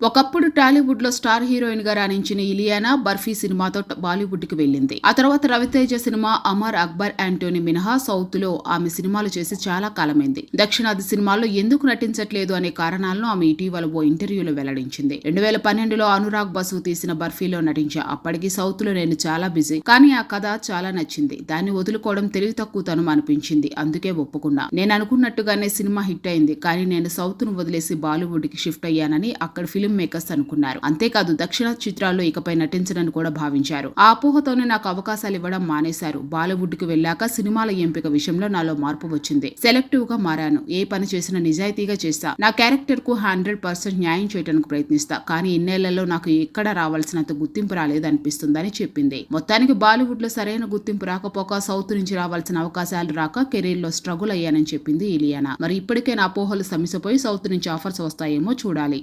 ఒకప్పుడు టాలీవుడ్లో స్టార్ హీరోయిన్గా రాణించిన ఇలియానా బర్ఫీ సినిమాతో బాలీవుడ్కి వెళ్ళింది. ఆ తర్వాత రవితేజ సినిమా అమర్ అక్బర్ యాంటోనీ మినహా సౌత్లో ఆమె సినిమాలు చేసి చాలా కాలమైంది. దక్షిణాది సినిమాల్లో ఎందుకు నటించట్లేదు అనే కారణాలను ఆమె ఇటీవల ఓ ఇంటర్వ్యూలో వెల్లడించింది. రెండు వేల పన్నెండులో అనురాగ్ బసు తీసిన బర్ఫీలో నటించా అప్పటికి సౌత్లో నేను చాలా బిజీ. కానీ ఆ కథ చాలా నచ్చింది. దాన్ని వదులుకోవడం తెలివి తక్కువతనం అనిపించింది. అందుకే ఒప్పుకున్నా. నేను అనుకున్నట్టుగానే సినిమా హిట్ అయింది. కానీ నేను సౌత్ను వదిలేసి బాలీవుడ్కి షిఫ్ట్ అయ్యానని అక్కడ ఫిల్మ్ ఫిలిం మేకర్స్ అనుకున్నారు. అంతేకాదు దక్షిణ చిత్రాల్లో ఇకపై నటించనని కూడా భావించారు. ఆ అపోహతోనే నాకు అవకాశాలు ఇవ్వడం మానేశారు. బాలీవుడ్కి వెళ్ళాక సినిమాల ఎంపిక విషయంలో నాలో మార్పు వచ్చింది. సెలెక్టివ్గా మారాను. ఏ పని చేసినా నిజాయితీగా చేస్తా. నా క్యారెక్టర్కు హండ్రెడ్ పర్సెంట్ న్యాయం చేయడానికి ప్రయత్నిస్తా. కానీ ఇన్నేళ్ళలో నాకు ఎక్కడ రావాల్సినంత గుర్తింపు రాలేదనిపిస్తుందని చెప్పింది. మొత్తానికి బాలీవుడ్లో సరైన గుర్తింపు రాకపోక సౌత్ నుంచి రావాల్సిన అవకాశాలు రాక కెరీర్లో స్ట్రగుల్ అయ్యానని చెప్పింది ఇలియానా. మరి ఇప్పటికే నా అపోహలు సమిసిపోయి సౌత్ నుంచి ఆఫర్స్ వస్తాయేమో చూడాలి.